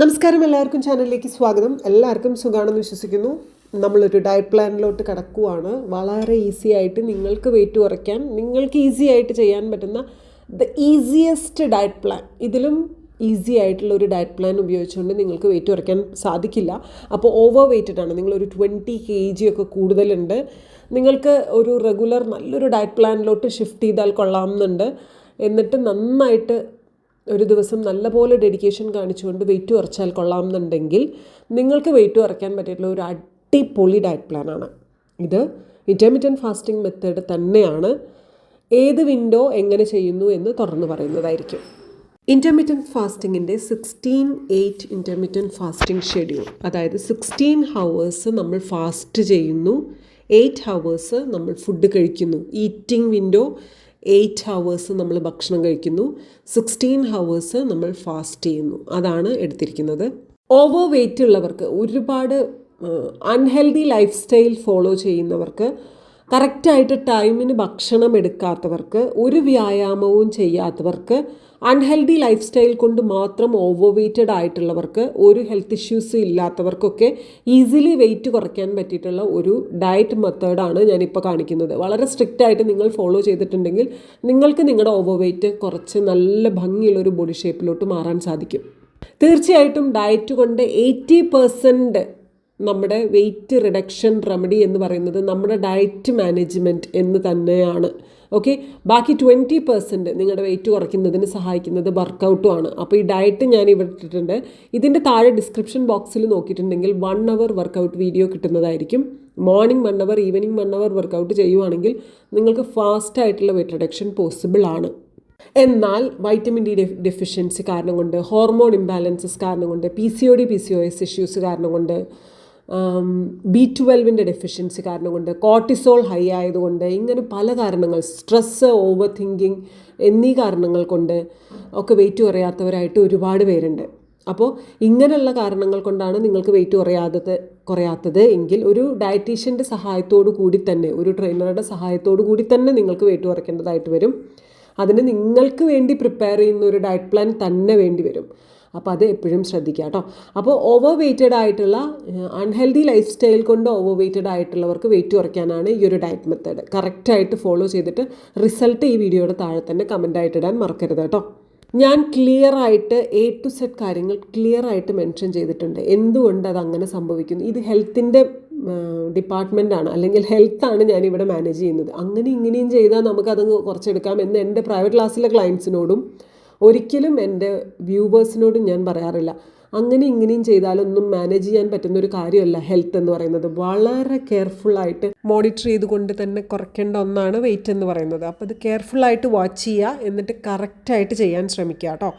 നമസ്കാരം എല്ലാവർക്കും ചാനലിലേക്ക് സ്വാഗതം. എല്ലാവർക്കും സുഖമാണെന്ന് വിശ്വസിക്കുന്നു. നമ്മളൊരു ഡയറ്റ് പ്ലാനിലോട്ട് കടക്കുവാണ്. വളരെ ഈസി ആയിട്ട് നിങ്ങൾക്ക് വെയിറ്റ് കുറയ്ക്കാൻ നിങ്ങൾക്ക് ഈസി ആയിട്ട് ചെയ്യാൻ പറ്റുന്ന ദ ഈസിയസ്റ്റ് ഡയറ്റ് പ്ലാൻ ഇതിലും ഈസി ആയിട്ടുള്ള ഒരു ഡയറ്റ് പ്ലാൻ ഉപയോഗിച്ചുകൊണ്ട് നിങ്ങൾക്ക് വെയിറ്റ് കുറയ്ക്കാൻ സാധിക്കില്ല. അപ്പോൾ ഓവർ വെയ്റ്റഡ് ആണ്. നിങ്ങളൊരു ട്വന്റി കെ ജി ഒക്കെ കൂടുതലുണ്ട്. നിങ്ങൾക്ക് ഒരു റെഗുലർ നല്ലൊരു ഡയറ്റ് പ്ലാനിലോട്ട് ഷിഫ്റ്റ് ചെയ്താൽ കൊള്ളാമെന്നുണ്ട് എന്നിട്ട് നന്നായിട്ട് ഒരു ദിവസം നല്ലപോലെ ഡെഡിക്കേഷൻ കാണിച്ചുകൊണ്ട് വെയിറ്റ് കുറച്ചാൽ കൊള്ളാമെന്നുണ്ടെങ്കിൽ നിങ്ങൾക്ക് വെയിറ്റ് കുറയ്ക്കാൻ പറ്റിയിട്ടുള്ള ഒരു അടിപൊളി ഡയറ്റ് പ്ലാനാണ് ഇത് ഇന്റർമീഡിയൻ ഫാസ്റ്റിംഗ് മെത്തേഡ് തന്നെയാണ്. ഏത് വിൻഡോ എങ്ങനെ ചെയ്യുന്നു എന്ന് തുറന്നു പറയുന്നതായിരിക്കും. Intermittent ഫാസ്റ്റിങ്ങിന്റെ sixteen eight intermittent fasting schedule അതായത് സിക്സ്റ്റീൻ ഹവേഴ്സ് നമ്മൾ ഫാസ്റ്റ് ചെയ്യുന്നു. എയ്റ്റ് ഹവേഴ്സ് നമ്മൾ ഫുഡ് കഴിക്കുന്നു. ഈറ്റിംഗ് വിൻഡോ എയ്റ്റ് ഹവേഴ്സ് നമ്മൾ ഭക്ഷണം കഴിക്കുന്നു. സിക്സ്റ്റീൻ ഹവേഴ്സ് നമ്മൾ ഫാസ്റ്റ് ചെയ്യുന്നു. അതാണ് എടുത്തിരിക്കുന്നത്. ഓവർ വെയിറ്റ് ഉള്ളവർക്ക് ഒരുപാട് അൺഹെൽതി ലൈഫ് സ്റ്റൈൽ ഫോളോ ചെയ്യുന്നവർക്ക് കറക്റ്റായിട്ട് ടൈമിന് ഭക്ഷണം എടുക്കാത്തവർക്ക് ഒരു വ്യായാമവും ചെയ്യാത്തവർക്ക് അൺഹെൽതി ലൈഫ് സ്റ്റൈൽ കൊണ്ട് മാത്രം ഓവർ വെയ്റ്റഡ് ആയിട്ടുള്ളവർക്ക് ഒരു ഹെൽത്ത് ഇഷ്യൂസ് ഇല്ലാത്തവർക്കൊക്കെ ഈസിലി വെയിറ്റ് കുറയ്ക്കാൻ പറ്റിയിട്ടുള്ള ഒരു ഡയറ്റ് മെത്തേഡാണ് ഞാനിപ്പോൾ കാണിക്കുന്നത്. വളരെ സ്ട്രിക്റ്റ് ആയിട്ട് നിങ്ങൾ ഫോളോ ചെയ്തിട്ടുണ്ടെങ്കിൽ നിങ്ങൾക്ക് നിങ്ങളുടെ ഓവർ വെയ്റ്റ് കുറച്ച് നല്ല ഭംഗിയുള്ള ഒരു ബോഡി ഷേപ്പിലോട്ട് മാറാൻ സാധിക്കും. തീർച്ചയായിട്ടും ഡയറ്റ് കൊണ്ട് എയ്റ്റി പെർസെന്റ് നമ്മുടെ വെയിറ്റ് റിഡക്ഷൻ റെമഡി എന്ന് പറയുന്നത് നമ്മുടെ ഡയറ്റ് മാനേജ്മെന്റ് എന്ന് തന്നെയാണ്. ഓക്കെ ബാക്കി ട്വന്റി പെർസെന്റ് നിങ്ങളുടെ വെയിറ്റ് കുറയ്ക്കുന്നതിന് സഹായിക്കുന്നത് വർക്കൗട്ടും ആണ്. അപ്പോൾ ഈ ഡയറ്റ് ഞാൻ ഇവിടെ ഇട്ടിട്ടുണ്ട്. ഇതിന്റെ താഴെ ഡിസ്ക്രിപ്ഷൻ ബോക്സിൽ നോക്കിയിട്ടുണ്ടെങ്കിൽ വൺ അവർ വർക്കൗട്ട് വീഡിയോ കിട്ടുന്നതായിരിക്കും. Morning one hour evening one hour workout ചെയ്യുവാണെങ്കിൽ നിങ്ങൾക്ക് ഫാസ്റ്റ് ആയിട്ടുള്ള വെയിറ്റ് റിഡക്ഷൻ പോസിബിൾ ആണ്. എന്നാൽ വൈറ്റമിൻ ഡി ഡെഫിഷ്യൻസി കാരണം കൊണ്ട് ഹോർമോൺ ഇംബാലൻസസ് കാരണം കൊണ്ട് P C O D P C O S issues കാരണം കൊണ്ട് ബി ട്വൽവിന്റെ ഡെഫിഷ്യൻസി കാരണം കൊണ്ട് കോർട്ടിസോൾ ഹൈ ആയതുകൊണ്ട് ഇങ്ങനെ പല കാരണങ്ങൾ സ്ട്രെസ്സ് ഓവർ തിങ്കിങ് എന്നീ കാരണങ്ങൾ കൊണ്ട് ഒക്കെ വെയിറ്റ് കുറയാത്തവരായിട്ട് ഒരുപാട് പേരുണ്ട്. അപ്പോൾ ഇങ്ങനെയുള്ള കാരണങ്ങൾ കൊണ്ടാണ് നിങ്ങൾക്ക് വെയിറ്റ് കുറയാത്തത് കുറയാത്തത് എങ്കിൽ ഒരു ഡയറ്റീഷ്യന്റെ സഹായത്തോടു കൂടി തന്നെ ഒരു ട്രെയിനറുടെ സഹായത്തോടു കൂടി തന്നെ നിങ്ങൾക്ക് വെയിറ്റ് കുറയ്ക്കേണ്ടതായിട്ട് വരും. അതിന് നിങ്ങൾക്ക് വേണ്ടി പ്രിപ്പയർ ചെയ്യുന്ന ഒരു ഡയറ്റ് പ്ലാൻ തന്നെ വേണ്ടി വരും. അപ്പോൾ അത് എപ്പോഴും ശ്രദ്ധിക്കുക കേട്ടോ. അപ്പോൾ ഓവർ വെയ്റ്റഡ് ആയിട്ടുള്ള അൺഹെൽത്തി ലൈഫ് സ്റ്റൈൽ കൊണ്ട് ഓവർ വെയ്റ്റഡ് ആയിട്ടുള്ളവർക്ക് വെയിറ്റ് കുറയ്ക്കാനാണ് ഈ ഒരു ഡയറ്റ് മെത്തേഡ് കറക്റ്റായിട്ട് ഫോളോ ചെയ്തിട്ട് റിസൾട്ട് ഈ വീഡിയോയുടെ താഴെ തന്നെ കമന്റ് ആയിട്ട് ഇടാൻ മറക്കരുത് കേട്ടോ. ഞാൻ ക്ലിയർ ആയിട്ട് എ ടു സെറ്റ് കാര്യങ്ങൾ ക്ലിയർ ആയിട്ട് മെൻഷൻ ചെയ്തിട്ടുണ്ട്. എന്തുകൊണ്ട് അത് അങ്ങനെ സംഭവിക്കുന്നു? ഇത് ഹെൽത്തിന്റെ ഡിപ്പാർട്ട്മെന്റാണ് അല്ലെങ്കിൽ ഹെൽത്താണ് ഞാനിവിടെ മാനേജ് ചെയ്യുന്നത്. അങ്ങനെ ഇങ്ങനെയും ചെയ്താൽ നമുക്കത് കുറച്ചെടുക്കാം എന്ന് എന്റെ പ്രൈവറ്റ് ക്ലാസ്സിലെ ക്ലയൻസിനോടും ഒരിക്കലും എന്റെ വ്യൂവേഴ്സിനോടും ഞാൻ പറയാറില്ല. അങ്ങനെ ഇങ്ങനെയും ചെയ്താലൊന്നും മാനേജ് ചെയ്യാൻ പറ്റുന്ന ഒരു കാര്യമല്ല ഹെൽത്ത് എന്ന് പറയുന്നത്. വളരെ കെയർഫുള്ളായിട്ട് മോണിറ്റർ ചെയ്തുകൊണ്ട് തന്നെ കുറയ്ക്കേണ്ട ഒന്നാണ് വെയിറ്റ് എന്ന് പറയുന്നത്. അപ്പോൾ അത് കെയർഫുള്ളായിട്ട് വാച്ച് ചെയ്യുക എന്നിട്ട് കറക്റ്റായിട്ട് ചെയ്യാൻ ശ്രമിക്കുക കേട്ടോ.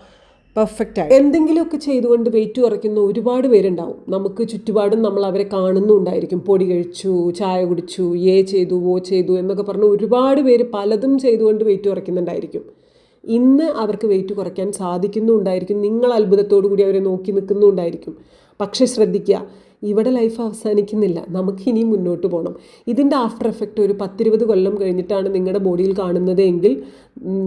പെർഫെക്റ്റ് ആയി എന്തെങ്കിലുമൊക്കെ ചെയ്തുകൊണ്ട് വെയിറ്റ് കുറയ്ക്കുന്ന ഒരുപാട് പേരുണ്ടാവും. നമുക്ക് ചുറ്റുപാടും നമ്മൾ അവരെ കാണുന്നുണ്ടായിരിക്കും. പൊടി കഴിച്ചു ചായ കുടിച്ചു ഏ ചെയ്തു ഓ ചെയ്തു എന്നൊക്കെ പറഞ്ഞ് ഒരുപാട് പേര് പലതും ചെയ്തുകൊണ്ട് വെയിറ്റ് കുറയ്ക്കുന്നുണ്ടായിരിക്കും. ഇന്ന് അവർക്ക് വെയിറ്റ് കുറയ്ക്കാൻ സാധിക്കുന്നുണ്ടായിരിക്കും. നിങ്ങൾ അത്ഭുതത്തോടു കൂടി അവരെ നോക്കി നിൽക്കുന്നുണ്ടായിരിക്കും. പക്ഷെ ശ്രദ്ധിക്കുക ഇവിടെ ലൈഫ് അവസാനിക്കുന്നില്ല. നമുക്കിനി മുന്നോട്ട് പോകണം ഇതിന്റെ ആഫ്റ്റർ എഫക്റ്റ് ഒരു പത്തിരുപത് കൊല്ലം കഴിഞ്ഞിട്ടാണ് നിങ്ങളുടെ ബോഡിയിൽ കാണുന്നത് എങ്കിൽ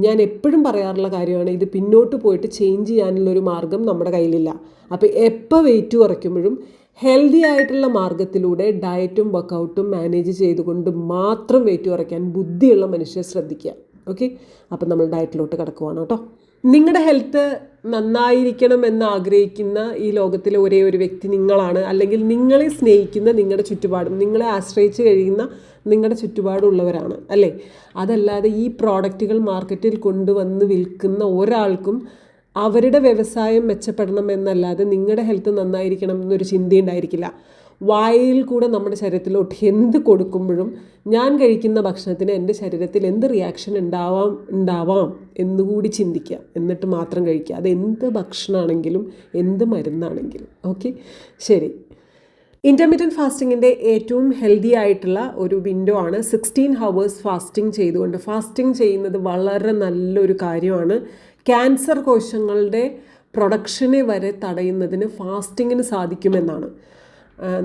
ഞാൻ എപ്പോഴും പറയാറുള്ള കാര്യമാണ് ഇത് പിന്നോട്ട് പോയിട്ട് ചേഞ്ച് ചെയ്യാനുള്ള ഒരു മാർഗം നമ്മുടെ കയ്യിലില്ല. അപ്പോൾ എപ്പോൾ വെയിറ്റ് കുറയ്ക്കുമ്പോഴും ഹെൽത്തി ആയിട്ടുള്ള മാർഗത്തിലൂടെ ഡയറ്റും വർക്കൗട്ടും മാനേജ് ചെയ്തുകൊണ്ട് മാത്രം വെയിറ്റ് കുറയ്ക്കാൻ ബുദ്ധിയുള്ള മനുഷ്യർ ശ്രദ്ധിക്കുക. ഓക്കെ അപ്പം നമ്മൾ ഡയറ്റിലോട്ട് കിടക്കുവാണ് കേട്ടോ. നിങ്ങളുടെ ഹെൽത്ത് നന്നായിരിക്കണം എന്ന് ആഗ്രഹിക്കുന്ന ഈ ലോകത്തിലെ ഒരേ ഒരു വ്യക്തി നിങ്ങളാണ്. അല്ലെങ്കിൽ നിങ്ങളെ സ്നേഹിക്കുന്ന നിങ്ങളുടെ ചുറ്റുപാടും നിങ്ങളെ ആശ്രയിച്ച് കഴിയുന്ന നിങ്ങളുടെ ചുറ്റുപാടുള്ളവരാണ്. അല്ലേ? അതല്ലാതെ ഈ പ്രോഡക്റ്റുകൾ മാർക്കറ്റിൽ കൊണ്ടുവന്ന് വിൽക്കുന്ന ഒരാൾക്കും അവരുടെ വ്യവസായം മെച്ചപ്പെടണം എന്നല്ലാതെ നിങ്ങളുടെ ഹെൽത്ത് നന്നായിരിക്കണം എന്നൊരു ചിന്തയുണ്ടായിരിക്കില്ല. വായിൽ കൂടെ നമ്മുടെ ശരീരത്തിലോട്ട് എന്ത് കൊടുക്കുമ്പോഴും ഞാൻ കഴിക്കുന്ന ഭക്ഷണത്തിന് എന്റെ ശരീരത്തിൽ എന്ത് റിയാക്ഷൻ ഉണ്ടാവാം ഉണ്ടാവാം എന്നുകൂടി ചിന്തിക്കുക. എന്നിട്ട് മാത്രം കഴിക്കുക. അത് എന്ത് ഭക്ഷണമാണെങ്കിലും എന്ത് മരുന്നാണെങ്കിലും. ഓക്കെ ശരി. ഇന്റർമീഡിയറ്റ് ഫാസ്റ്റിങ്ങിന്റെ ഏറ്റവും ഹെൽത്തി ആയിട്ടുള്ള ഒരു വിൻഡോ ആണ് സിക്സ്റ്റീൻ ഹവേഴ്സ് ഫാസ്റ്റിംഗ് ചെയ്തുകൊണ്ട്. ഫാസ്റ്റിംഗ് ചെയ്യുന്നത് വളരെ നല്ലൊരു കാര്യമാണ്. ക്യാൻസർ കോശങ്ങളുടെ പ്രൊഡക്ഷനെ വരെ തടയുന്നതിന് ഫാസ്റ്റിങ്ങിന് സാധിക്കുമെന്നാണ്.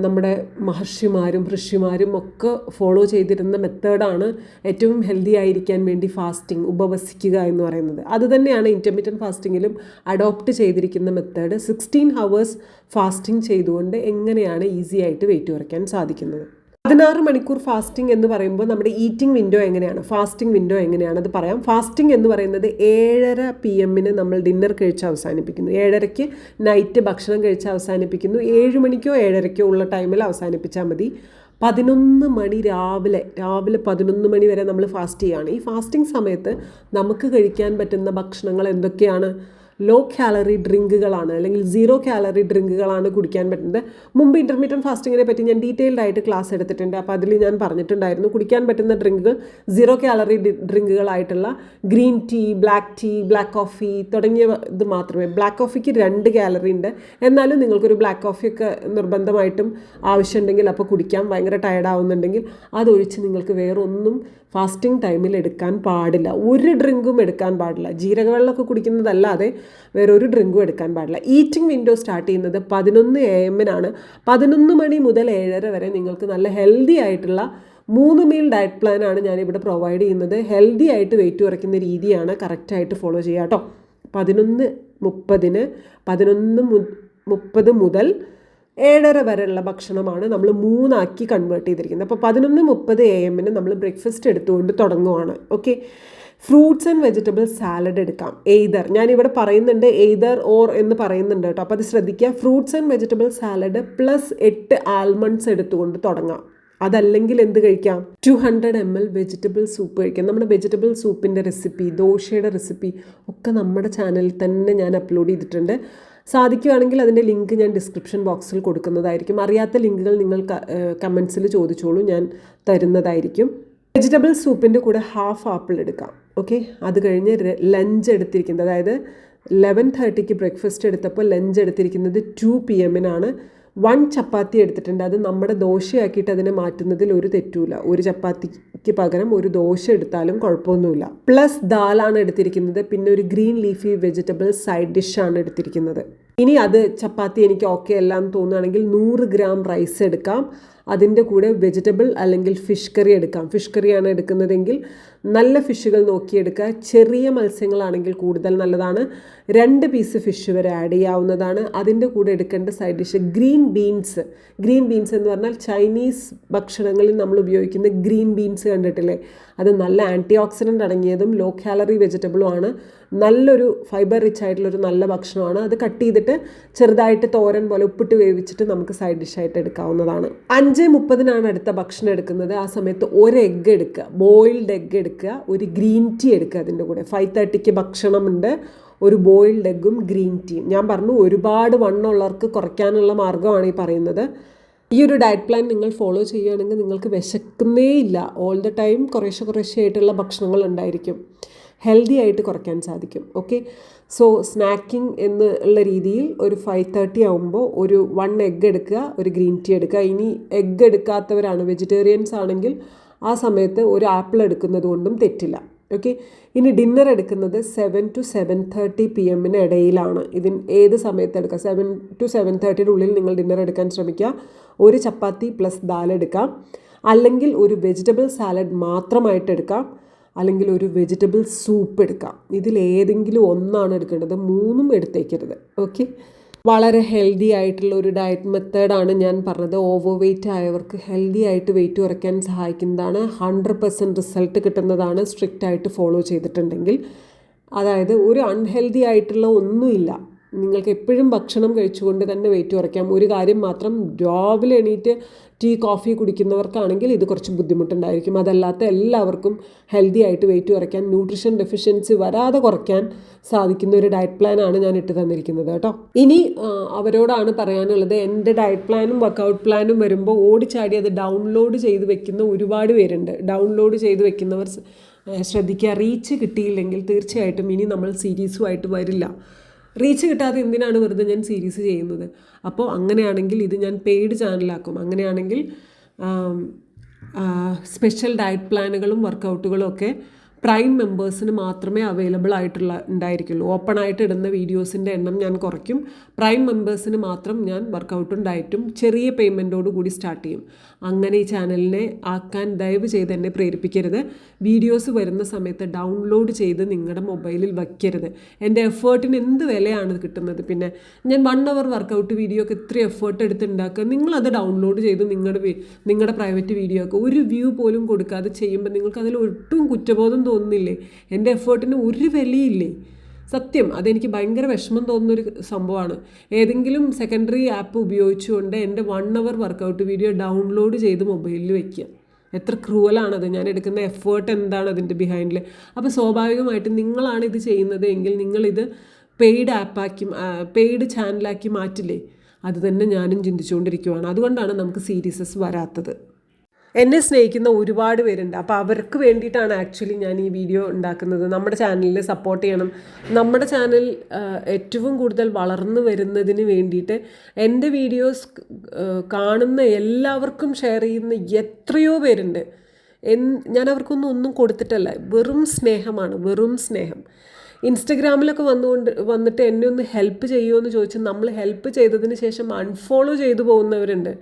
നമ്മുടെ മഹർഷിമാരും ഋഷിമാരും ഒക്കെ ഫോളോ ചെയ്തിരുന്ന മെത്തേഡാണ് ഏറ്റവും ഹെൽത്തി ആയിരിക്കാൻ വേണ്ടി ഫാസ്റ്റിംഗ് ഉപവസിക്കുക എന്ന് പറയുന്നത്. അത് തന്നെയാണ് ഇന്റർമീഡിയറ്റ് ഫാസ്റ്റിങ്ങിലും അഡോപ്റ്റ് ചെയ്തിരിക്കുന്ന മെത്തേഡ് സിക്സ്റ്റീൻ ഹവേഴ്സ് ഫാസ്റ്റിംഗ് ചെയ്തുകൊണ്ട് എങ്ങനെയാണ് ഈസി ആയിട്ട് വെയിറ്റ് കുറയ്ക്കാൻ സാധിക്കുന്നത്? പതിനാറ് മണിക്കൂർ ഫാസ്റ്റിംഗ് എന്ന് പറയുമ്പോൾ നമ്മുടെ ഈറ്റിംഗ് വിൻഡോ എങ്ങനെയാണ്? ഫാസ്റ്റിംഗ് വിൻഡോ എങ്ങനെയാണ് അത് പറയാം. ഫാസ്റ്റിംഗ് എന്ന് പറയുന്നത് ഏഴര പി എമ്മിന് നമ്മൾ ഡിന്നർ കഴിച്ച് അവസാനിപ്പിക്കുന്നു. ഏഴരയ്ക്ക് നൈറ്റ് ഭക്ഷണം കഴിച്ച് അവസാനിപ്പിക്കുന്നു. ഏഴ് മണിക്കോ ഏഴരയ്ക്കോ ഉള്ള ടൈമിൽ അവസാനിപ്പിച്ചാൽ മതി. പതിനൊന്ന് മണി രാവിലെ രാവിലെ പതിനൊന്ന് മണി വരെ നമ്മൾ ഫാസ്റ്റ് ചെയ്യുകയാണ്. ഈ ഫാസ്റ്റിംഗ് സമയത്ത് നമുക്ക് കഴിക്കാൻ പറ്റുന്ന ഭക്ഷണങ്ങൾ എന്തൊക്കെയാണ്? ലോ കാലറി ഡ്രിങ്കുകളാണ് അല്ലെങ്കിൽ സീറോ കാലറി ഡ്രിങ്കുകളാണ് കുടിക്കാൻ പറ്റുന്നത്. മുമ്പ് ഇന്റർമീഡിയറ്റ് ഫാസ്റ്റിങ്ങിനെ പറ്റി ഞാൻ ഡീറ്റെയിൽഡ് ആയിട്ട് ക്ലാസ് എടുത്തിട്ടുണ്ട്. അപ്പോൾ അതിൽ ഞാൻ പറഞ്ഞിട്ടുണ്ടായിരുന്നു കുടിക്കാൻ പറ്റുന്ന ഡ്രിങ്കുകൾ zero calorie ഡ്രിങ്കുകളായിട്ടുള്ള green tea black tea black coffee തുടങ്ങിയ ഇത് മാത്രമേ. ബ്ലാക്ക് കോഫിക്ക് രണ്ട് കാലറി ഉണ്ട്. എന്നാലും നിങ്ങൾക്കൊരു ബ്ലാക്ക് കോഫിയൊക്കെ നിർബന്ധമായിട്ടും ആവശ്യമുണ്ടെങ്കിൽ അപ്പോൾ കുടിക്കാം ഭയങ്കര ടയർഡ് ആവുന്നുണ്ടെങ്കിൽ അതൊഴിച്ച് നിങ്ങൾക്ക് വേറെ ഒന്നും ഫാസ്റ്റിംഗ് ടൈമിൽ എടുക്കാൻ പാടില്ല. ഒരു ഡ്രിങ്കും എടുക്കാൻ പാടില്ല. ജീരകവെള്ളമൊക്കെ കുടിക്കുന്നതല്ലാതെ വേറൊരു ഡ്രിങ്കും എടുക്കാൻ പാടില്ല. ഈറ്റിംഗ് വിൻഡോ സ്റ്റാർട്ട് ചെയ്യുന്നത് പതിനൊന്ന് എ എമ്മിനാണ് പതിനൊന്ന് മണി മുതൽ ഏഴര വരെ നിങ്ങൾക്ക് നല്ല ഹെൽത്തി ആയിട്ടുള്ള മൂന്ന് മീൽ ഡയറ്റ് പ്ലാനാണ് ഞാനിവിടെ പ്രൊവൈഡ് ചെയ്യുന്നത്. ഹെൽത്തി ആയിട്ട് വെയിറ്റ് കുറയ്ക്കുന്ന രീതിയാണ് കറക്റ്റായിട്ട് ഫോളോ ചെയ്യുക കേട്ടോ. പതിനൊന്ന് മുപ്പതിന് പതിനൊന്ന് മുപ്പത് മുതൽ ഏഴര വരെയുള്ള ഭക്ഷണമാണ് നമ്മൾ മൂന്നാക്കി കൺവേർട്ട് ചെയ്തിരിക്കുന്നത്. അപ്പോൾ പതിനൊന്ന് മുപ്പത് എ എമ്മിന് നമ്മൾ ബ്രേക്ക്ഫാസ്റ്റ് എടുത്തുകൊണ്ട് തുടങ്ങുവാണ്. Okay fruits and vegetable salad എടുക്കാം. എയ്തർ ഞാനിവിടെ പറയുന്നുണ്ട് എയ്തർ ഓർ എന്ന് പറയുന്നുണ്ട് കേട്ടോ. അപ്പോൾ അത് ശ്രദ്ധിക്കുക. Fruits and vegetable salad plus എട്ട് ആൽമണ്ട്സ് എടുത്തുകൊണ്ട് തുടങ്ങാം. അതല്ലെങ്കിൽ എന്ത് കഴിക്കാം? Two hundred M L vegetable soup കഴിക്കാം. നമ്മുടെ വെജിറ്റബിൾ സൂപ്പിന്റെ റെസിപ്പി ദോശയുടെ റെസിപ്പി ഒക്കെ നമ്മുടെ ചാനലിൽ തന്നെ ഞാൻ അപ്ലോഡ് ചെയ്തിട്ടുണ്ട്. സാധിക്കുകയാണെങ്കിൽ അതിന്റെ ലിങ്ക് ഞാൻ ഡിസ്ക്രിപ്ഷൻ ബോക്സിൽ കൊടുക്കുന്നതായിരിക്കും. അറിയാത്ത ലിങ്കുകൾ നിങ്ങൾ കമൻസിൽ ചോദിച്ചോളൂ ഞാൻ തരുന്നതായിരിക്കും. വെജിറ്റബിൾ സൂപ്പിന്റെ കൂടെ ഹാഫ് ആപ്പിൾ എടുക്കാം ഓക്കെ? അത് കഴിഞ്ഞ് ലഞ്ച് എടുത്തിരിക്കുന്നത് അതായത് ലെവൻ തേർട്ടിക്ക് ബ്രേക്ക്ഫാസ്റ്റ് എടുത്തപ്പോൾ ലഞ്ച് എടുത്തിരിക്കുന്നത് ടു പി എമ്മിനാണ്. വൺ ചപ്പാത്തി എടുത്തിട്ടുണ്ട് അത് നമ്മുടെ ദോശയാക്കിയിട്ട് അതിനെ മാറ്റുന്നതിൽ ഒരു തെറ്റുമില്ല ഒരു ചപ്പാത്തിക്ക് പകരം ഒരു ദോശ എടുത്താലും കുഴപ്പമൊന്നുമില്ല. പ്ലസ് ദാലാണ് എടുത്തിരിക്കുന്നത്. പിന്നെ ഒരു ഗ്രീൻ ലീഫി വെജിറ്റബിൾ സൈഡ് ഡിഷാണ് എടുത്തിരിക്കുന്നത്. ഇനി അത് ചപ്പാത്തി എനിക്ക് ഓക്കെ അല്ല എന്ന് തോന്നുകയാണെങ്കിൽ നൂറ് ഗ്രാം റൈസ് എടുക്കാം. അതിന്റെ കൂടെ വെജിറ്റബിൾ അല്ലെങ്കിൽ ഫിഷ് കറി എടുക്കാം. ഫിഷ് കറിയാണ് എടുക്കുന്നതെങ്കിൽ നല്ല ഫിഷുകൾ നോക്കിയെടുക്കുക. ചെറിയ മത്സ്യങ്ങളാണെങ്കിൽ കൂടുതൽ നല്ലതാണ്. രണ്ട് പീസ് ഫിഷ് വരെ ആഡ് ചെയ്യാവുന്നതാണ്. അതിന്റെ കൂടെ എടുക്കേണ്ട side dish green beans green beans എന്ന് പറഞ്ഞാൽ ചൈനീസ് ഭക്ഷണങ്ങളിൽ നമ്മൾ ഉപയോഗിക്കുന്ന ഗ്രീൻ ബീൻസ് കണ്ടിട്ടില്ലേ? അത് നല്ല ആന്റി ഓക്സിഡന്റ് അടങ്ങിയതും ലോ കാലറി വെജിറ്റബിളും ആണ്. നല്ലൊരു ഫൈബർ റിച്ച് ആയിട്ടുള്ളൊരു നല്ല ഭക്ഷണമാണ്. അത് കട്ട് ചെയ്തിട്ട് ചെറുതായിട്ട് തോരൻ പോലെ ഉപ്പിട്ട് വേവിച്ചിട്ട് നമുക്ക് സൈഡ് ഡിഷായിട്ട് എടുക്കാവുന്നതാണ്. അഞ്ച് മുപ്പതിനാണ് അടുത്ത ഭക്ഷണം എടുക്കുന്നത്. ആ സമയത്ത് ഒരു എഗ്ഗ് എടുക്കുക. ബോയിൽഡ് എഗ്ഗ് എടുക്കുക. ഒരു ഗ്രീൻ ടീ എടുക്കുക അതിന്റെ കൂടെ. ഫൈവ് തേർട്ടിക്ക് ഭക്ഷണമുണ്ട്. ഒരു ബോയിൽഡ് എഗ്ഗും ഗ്രീൻ ടീയും. ഞാൻ പറഞ്ഞു ഒരുപാട് വണ്ണമുള്ളവർക്ക് കുറയ്ക്കാനുള്ള മാർഗമാണ് ഈ പറയുന്നത്. ഈ ഒരു ഡയറ്റ് പ്ലാൻ നിങ്ങൾ ഫോളോ ചെയ്യുകയാണെങ്കിൽ നിങ്ങൾക്ക് വിശക്കുന്നേ ഇല്ല. ഓൾ ദ ടൈം കുറേശ്ശെ കുറേശ്ശെ ആയിട്ടുള്ള ഭക്ഷണങ്ങൾ ഉണ്ടായിരിക്കും. ഹെൽത്തി ആയിട്ട് കുറയ്ക്കാൻ സാധിക്കും. ഓക്കെ സോ സ്നാക്കിംഗ് എന്നുള്ള രീതിയിൽ ഒരു ഫൈവ് തേർട്ടി ആകുമ്പോൾ ഒരു വൺ എഗ്ഗ് എടുക്കുക ഒരു ഗ്രീൻ ടീ എടുക്കുക. ഇനി എഗ്ഗ് എടുക്കാത്തവരാണ് വെജിറ്റേറിയൻസ് ആണെങ്കിൽ ആ സമയത്ത് ഒരു ആപ്പിൾ എടുക്കുന്നത് കൊണ്ടും തെറ്റില്ല. ഓക്കെ ഇനി ഡിന്നർ എടുക്കുന്നത് seven to seven thirty P എമ്മിന് ഇടയിലാണ്. ഇതിൻ ഏത് സമയത്ത് എടുക്കുക സെവൻ ടു സെവൻ തേർട്ടിയുടെ ഉള്ളിൽ നിങ്ങൾ ഡിന്നർ എടുക്കാൻ ശ്രമിക്കുക. ഒരു ചപ്പാത്തി പ്ലസ് ദാൽ എടുക്കാം. അല്ലെങ്കിൽ ഒരു വെജിറ്റബിൾ സാലഡ് മാത്രമായിട്ട് എടുക്കാം. അല്ലെങ്കിൽ ഒരു വെജിറ്റബിൾ സൂപ്പ് എടുക്കാം. ഇതിൽ ഏതെങ്കിലും ഒന്നാണ് എടുക്കേണ്ടത്. മൂന്നും എടുത്തേക്കരുത്. ഓക്കെ വളരെ ഹെൽത്തി ആയിട്ടുള്ള ഒരു ഡയറ്റ് മെത്തേഡാണ് ഞാൻ പറഞ്ഞത്. ഓവർ വെയിറ്റ് ആയവർക്ക് ഹെൽത്തി ആയിട്ട് വെയിറ്റ് കുറയ്ക്കാൻ സഹായിക്കുന്നതാണ്. ഹൺഡ്രഡ് പെർസെന്റ് റിസൾട്ട് കിട്ടുന്നതാണ് സ്ട്രിക്റ്റ് ആയിട്ട് ഫോളോ ചെയ്തിട്ടുണ്ടെങ്കിൽ. അതായത് ഒരു അൺഹെൽത്തി ആയിട്ടുള്ള ഒന്നുമില്ല. നിങ്ങൾക്ക് എപ്പോഴും ഭക്ഷണം കഴിച്ചുകൊണ്ട് തന്നെ വെയിറ്റ് കുറയ്ക്കാം. ഒരു കാര്യം മാത്രം രാവിലെ എണീറ്റ് ടീ കോഫി കുടിക്കുന്നവർക്കാണെങ്കിൽ ഇത് കുറച്ച് ബുദ്ധിമുട്ടുണ്ടായിരിക്കും. അതല്ലാത്ത എല്ലാവർക്കും ഹെൽത്തി ആയിട്ട് വെയിറ്റ് കുറയ്ക്കാൻ ന്യൂട്രീഷൻ ഡെഫിഷ്യൻസി വരാതെ കുറയ്ക്കാൻ സാധിക്കുന്ന ഒരു ഡയറ്റ് പ്ലാനാണ് ഞാൻ ഇട്ട് തന്നിരിക്കുന്നത് കേട്ടോ. ഇനി അവരോടാണ് പറയാനുള്ളത് എന്റെ ഡയറ്റ് പ്ലാനും വർക്കൗട്ട് പ്ലാനും വരുമ്പോൾ ഓടിച്ചാടി അത് ഡൗൺലോഡ് ചെയ്ത് വെക്കുന്ന ഒരുപാട് പേരുണ്ട്. ഡൗൺലോഡ് ചെയ്ത് വെക്കുന്നവർ ശ്രദ്ധിക്കുക. റീച്ച് കിട്ടിയില്ലെങ്കിൽ തീർച്ചയായിട്ടും ഇനി നമ്മൾ സീരീസുമായിട്ട് വരില്ല. റീച്ച് കിട്ടാതെ എന്തിനാണ് വെറുതെ ഞാൻ സീരീസ് ചെയ്യുന്നത്? അപ്പോൾ അങ്ങനെയാണെങ്കിൽ ഇത് ഞാൻ പെയ്ഡ് ചാനലാക്കും അങ്ങനെയാണെങ്കിൽ സ്പെഷ്യൽ ഡയറ്റ് പ്ലാനുകളും വർക്കൗട്ടുകളും ഒക്കെ പ്രൈം മെമ്പേഴ്സിന് മാത്രമേ അവൈലബിൾ ആയിട്ടുള്ള ഉണ്ടായിരിക്കുള്ളൂ. ഓപ്പൺ ആയിട്ട് ഇടുന്ന വീഡിയോസിന്റെ എണ്ണം ഞാൻ കുറയ്ക്കും. പ്രൈം മെമ്പേഴ്സിന് മാത്രം ഞാൻ വർക്കൗട്ടും ഡയറ്റും ചെറിയ പേയ്മെന്റോട് കൂടി സ്റ്റാർട്ട് ചെയ്യും. അങ്ങനെ ഈ ചാനലിനെ ആക്കാൻ ദയവ് ചെയ്ത് എന്നെ പ്രേരിപ്പിക്കരുത്. വീഡിയോസ് വരുന്ന സമയത്ത് ഡൗൺലോഡ് ചെയ്ത് നിങ്ങളുടെ മൊബൈലിൽ വയ്ക്കരുത് എന്റെ എഫേർട്ടിന് എന്ത് വിലയാണ് കിട്ടുന്നത്? പിന്നെ ഞാൻ വൺ അവർ വർക്കൗട്ട് വീഡിയോ ഒക്കെ ഇത്ര എഫേർട്ട് എടുത്ത് ഉണ്ടാക്കുക നിങ്ങളത് ഡൗൺലോഡ് ചെയ്ത് നിങ്ങളുടെ നിങ്ങളുടെ പ്രൈവറ്റ് വീഡിയോ ഒക്കെ ഒരു വ്യൂ പോലും കൊടുക്കാതെ ചെയ്യുമ്പോൾ നിങ്ങൾക്ക് അതിൽ ഒട്ടും കുറ്റബോധം തോന്നുന്നില്ലേ? എന്റെ എഫേർട്ടിന് ഒരു വിലയില്ലേ? സത്യം അതെനിക്ക് ഭയങ്കര വിഷമം തോന്നുന്നൊരു സംഭവമാണ്. ഏതെങ്കിലും സെക്കൻഡറി ആപ്പ് ഉപയോഗിച്ചുകൊണ്ട് എന്റെ one hour workout video download ചെയ്ത് മൊബൈലിൽ വയ്ക്കുക. എത്ര ക്രൂവലാണത്. ഞാൻ എടുക്കുന്ന എഫേർട്ട് എന്താണ് അതിന്റെ ബിഹൈൻഡിൽ അപ്പോൾ സ്വാഭാവികമായിട്ടും നിങ്ങളാണ് ഇത് ചെയ്യുന്നത് എങ്കിൽ നിങ്ങളിത് പെയ്ഡ് ആപ്പാക്കി പെയ്ഡ് ചാനലാക്കി മാറ്റില്ലേ? അതുതന്നെ ഞാനും ചിന്തിച്ചുകൊണ്ടിരിക്കുവാണ്. അതുകൊണ്ടാണ് നമുക്ക് സീരീസസ് വരാത്തത്. എന്നെ സ്നേഹിക്കുന്ന ഒരുപാട് പേരുണ്ട്. അപ്പോൾ അവർക്ക് വേണ്ടിയിട്ടാണ് ആക്ച്വലി ഞാൻ ഈ വീഡിയോ ഉണ്ടാക്കുന്നത്. നമ്മുടെ ചാനലിൽ സപ്പോർട്ട് ചെയ്യണം. നമ്മുടെ ചാനൽ ഏറ്റവും കൂടുതൽ വളർന്നു വരുന്നതിന് വേണ്ടിയിട്ട് എന്റെ വീഡിയോസ് കാണുന്ന എല്ലാവർക്കും ഷെയർ ചെയ്യുന്ന എത്രയോ പേരുണ്ട്. എൻ ഞാൻ അവർക്കൊന്നും ഒന്നും കൊടുത്തിട്ടല്ല. വെറും സ്നേഹമാണ്. വെറും സ്നേഹം. ഇൻസ്റ്റഗ്രാമിലൊക്കെ വന്നുകൊണ്ട് വന്നിട്ട് എന്നെ ഒന്ന് ഹെൽപ്പ് ചെയ്യുമോ എന്ന് ചോദിച്ചാൽ നമ്മൾ ഹെൽപ്പ് ചെയ്തതിന് ശേഷം അൺഫോളോ ചെയ്തു പോകുന്നവരുണ്ട്.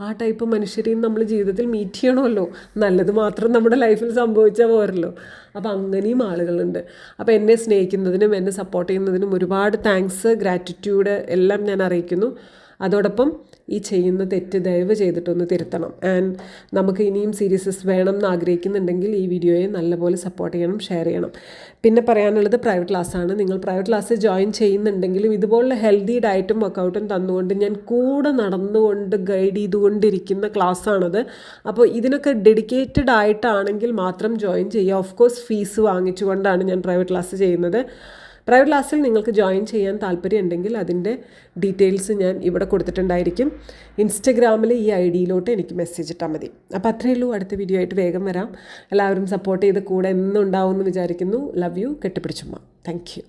ആ ടൈപ്പ് മനുഷ്യരെയും നമ്മൾ ജീവിതത്തിൽ മീറ്റ് ചെയ്യണമല്ലോ. നല്ലത് മാത്രം നമ്മുടെ ലൈഫിൽ സംഭവിച്ചാൽ പോരല്ലോ. അപ്പോൾ അങ്ങനെയും ആളുകളുണ്ട്. അപ്പോൾ എന്നെ സ്നേഹിക്കുന്നതിനും എന്നെ സപ്പോർട്ട് ചെയ്യുന്നതിനും ഒരുപാട് താങ്ക്സ് ഗ്രാറ്റിറ്റ്യൂഡ് എല്ലാം ഞാൻ അറിയിക്കുന്നു. അതോടൊപ്പം ഈ ചെയ്യുന്ന തെറ്റ് ദയവ് ചെയ്തിട്ടൊന്ന് തിരുത്തണം. ആൻഡ് നമുക്ക് ഇനിയും സീരീസസ് വേണം എന്ന് ആഗ്രഹിക്കുന്നുണ്ടെങ്കിൽ ഈ വീഡിയോയെ നല്ലപോലെ സപ്പോർട്ട് ചെയ്യണം ഷെയർ ചെയ്യണം. പിന്നെ പറയാനുള്ളത് പ്രൈവറ്റ് ക്ലാസ്സാണ് നിങ്ങൾ പ്രൈവറ്റ് ക്ലാസ് ജോയിൻ ചെയ്യുന്നുണ്ടെങ്കിലും ഇതുപോലുള്ള ഹെൽത്തി ഡയറ്റും വർക്കൗട്ടും തന്നുകൊണ്ട് ഞാൻ കൂടെ നടന്നുകൊണ്ട് ഗൈഡ് ചെയ്തുകൊണ്ടിരിക്കുന്ന ക്ലാസ്സാണത് അപ്പോൾ ഇതിനൊക്കെ ഡെഡിക്കേറ്റഡ് ആയിട്ടാണെങ്കിൽ മാത്രം ജോയിൻ ചെയ്യുക. ഓഫ് കോഴ്സ് ഫീസ് വാങ്ങിച്ചുകൊണ്ടാണ് ഞാൻ പ്രൈവറ്റ് ക്ലാസ് ചെയ്യുന്നത്. പ്രൈവറ്റ് ക്ലാസ്സിൽ നിങ്ങൾക്ക് ജോയിൻ ചെയ്യാൻ താല്പര്യമുണ്ടെങ്കിൽ അതിന്റെ ഡീറ്റെയിൽസ് ഞാൻ ഇവിടെ കൊടുത്തിട്ടുണ്ടായിരിക്കും. ഇൻസ്റ്റഗ്രാമിൽ ഈ ഐ ഡിയിലോട്ട് എനിക്ക് മെസ്സേജ് ഇട്ടാൽ മതി. അപ്പോൾ അത്രയേ ഉള്ളൂ. അടുത്ത വീഡിയോ ആയിട്ട് വേഗം വരാം. എല്ലാവരും സപ്പോർട്ട് ചെയ്ത് കൂടെ എന്നും ഉണ്ടാവും എന്ന് വിചാരിക്കുന്നു. ലവ് യു കെട്ടിപ്പിടിച്ചുമ്മ താങ്ക് യു